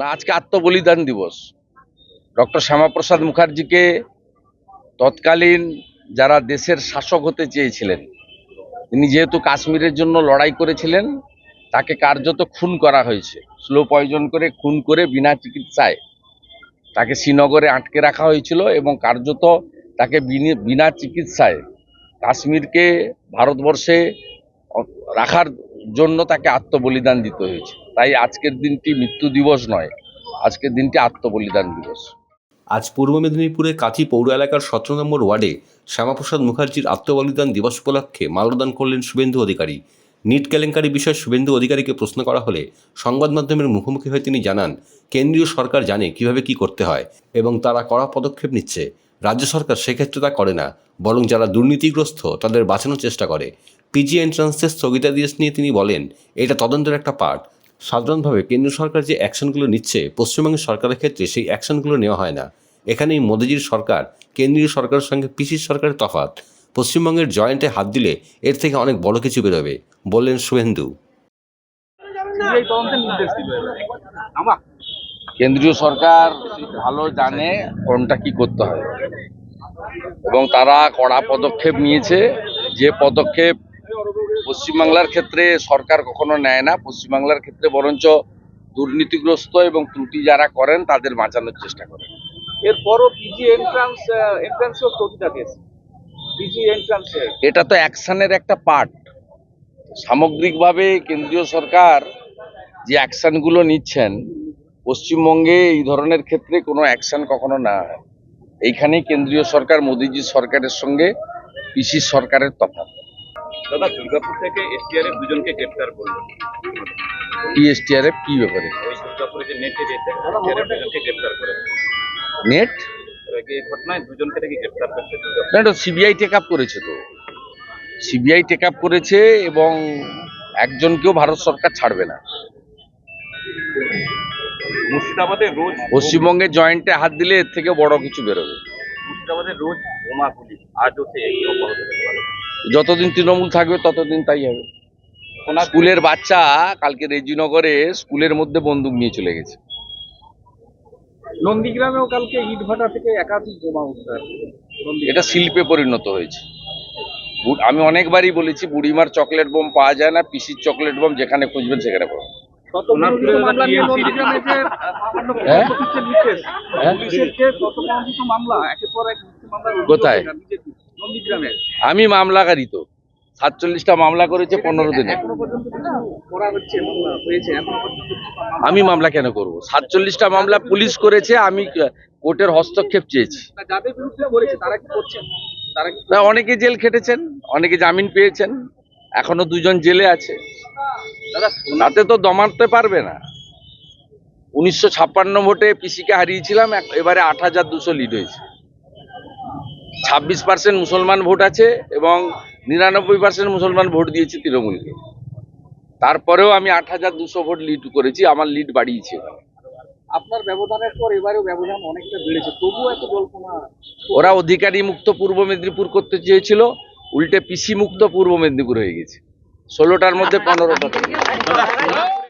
না, আজকে আত্মবলিদান দিবস। ডক্টর শ্যামাপ্রসাদ মুখার্জিকে তৎকালীন যারা দেশের শাসক হতে চেয়েছিলেন, তিনি যেহেতু কাশ্মীরের জন্য লড়াই করেছিলেন, তাকে কার্যত খুন করা হয়েছে। স্লো পয়জন করে, খুন করে, বিনা চিকিৎসায় তাকে শ্রীনগরে আটকে রাখা হয়েছিল এবং কার্যত তাকে বিনি- চিকিৎসায় কাশ্মীরকে ভারতবর্ষে রাখার জন্য তাকে আত্মবলিদান দিতে হয়েছে। তাই আজকের দিনটি মৃত্যু দিবস নয়, আজকের দিনটি আত্মবলিদান দিবস। আজ পূর্ব মেদিনীপুরের কাঁথি পৌর এলাকার সতেরো নম্বর ওয়ার্ডে শ্যামাপ্রসাদ মুখার্জির আত্মবলিদান দিবস উপলক্ষে মালদান করলেন শুভেন্দু অধিকারী। নিট কেলেঙ্কারি বিষয়ে শুভেন্দু অধিকারীকে প্রশ্ন করা হলে সংবাদ মাধ্যমের মুখোমুখি হয়ে তিনি জানান, কেন্দ্রীয় সরকার জানে কীভাবে কি করতে হয় এবং তারা কড়া পদক্ষেপ নিচ্ছে। রাজ্য সরকার সেক্ষেত্রে তা করে না, বরং যারা দুর্নীতিগ্রস্ত তাদের বাঁচানোর চেষ্টা করে। পিজি এন্ট্রান্সের স্থগিতাদেশ নিয়ে তিনি বলেন এটা তদন্তের একটা পার্ট সাধারণভাবে কেন্দ্র সরকার যে অ্যাকশনগুলো নিচ্ছে পশ্চিমবঙ্গের সরকারের ক্ষেত্রে সেই অ্যাকশনগুলো নেওয়া হয় না। এখানেই মোদিজির সরকার কেন্দ্রীয় সরকারের সঙ্গে পিসির সরকারের তফাৎ। পশ্চিমবঙ্গের জয়েন্টে হাত দিলে এর থেকে অনেক বড় কিছু বেরোবে বললেন শুভেন্দু। কেন্দ্রীয় সরকার ভালো জানে কোনটা কি করতে হয় এবং তারা কড়া পদক্ষেপ নিয়েছে যে পদক্ষেপ পশ্চিমবাংলার ক্ষেত্রে সরকার কখনো নেয় না। পশ্চিমবাংলার ক্ষেত্রে বরঞ্চ দুর্নীতিগ্রস্ত এবং ত্রুটি যারা করেন তাদের বাঁচানোর চেষ্টা করে এরপরও পিজি এন্ট্রান্স এন্ট্রান্সও স্থগিতাদেশ পিজি এন্ট্রান্সে এটা তো অ্যাকশনের একটা পার্ট। সামগ্রিকভাবে কেন্দ্রীয় সরকার যে অ্যাকশনগুলো নিচ্ছেন পশ্চিমবঙ্গে এই ধরনের ক্ষেত্রে কোনো অ্যাকশন কখনো না হয়। এইখানে কেন্দ্রীয় সরকার মোদীজি সরকারের সঙ্গে পিসির সরকারের তফাৎ। দাদা দুর্গাপুর থেকে এসটিআরএফ দুজনকে গ্রেপ্তার করল। টিএসটিআরএফ কি ব্যাপারে? ওই দুর্গাপুরে যে নেটে এসটিআরএফ দুজনকে গ্রেপ্তার করে। নেট? এই ঘটনায় দুজনকে নাকি গ্রেপ্তার করছে না এটা সিবিআই টেক আপ করেছে তো। সিবিআই টেক আপ করেছে এবং একজনকেও ভারত সরকার ছাড়বে না। মুর্শিদাবাদে রোজ পশ্চিমবঙ্গে জয়েন্টে হাত দিলে এর থেকে বড় কিছু বেরোবে। মুর্শিদাবাদে রোজ বোমা গুলি আজও সে অব্যাহত যতদিন তৃণমূল থাকবে ততদিন তাই হবে। স্কুলের বাচ্চা কালকে রেজিনগরে স্কুলের মধ্যে বন্দুক নিয়ে চলে গেছে। নন্দীগ্রামেও কালকে ইটভাটা থেকে একাধিক বোমা উদ্ধার। এটা শিল্পে পরিণত হয়েছে। আমি অনেকবারই বলেছি বুড়িমার চকলেট বোম পাওয়া যায় না পিসির চকলেট বোম যেখানে খুঁজবেন সেখানে পাবেন। হ্যাঁ? হ্যাঁ? কোথায়? আমি মামলাকারী তো। সাতচল্লিশটা মামলা করেছে পনেরো দিনে। আমি মামলা কেন করব? সাতচল্লিশটা মামলা পুলিশ করেছে আমি কোর্টের হস্তক্ষেপ চেয়েছি। অনেকে জেল খেটেছেন অনেকে জামিন পেয়েছেন এখনও দুজন জেলে আছে। তাতে তো দমাতে পারবে না। উনিশশো ছাপ্পান্ন ভোটে পিসিকে হারিয়েছিলাম এবারে আট হাজার দুশো লিড হয়েছে। ছাব্বিশ পার্সেন্ট মুসলমান ভোট আছে এবং নিরানব্বই পার্সেন্ট মুসলমান ভোট দিয়েছে তৃণমূলকে। তারপরেও আমি আট হাজার দুশো ভোট লিড করেছি আমার লিড বাড়িয়েছে। আপনার ব্যবধানের পর এবারেও ব্যবধান অনেকটা বেড়েছে তবুও এত জল্পনা। ওরা অধিকারী মুক্ত পূর্ব মেদিনীপুর করতে চেয়েছিল উল্টে পিসি মুক্ত পূর্ব মেদিনীপুর হয়ে গেছে। ষোলোটার মধ্যে পনেরোটা।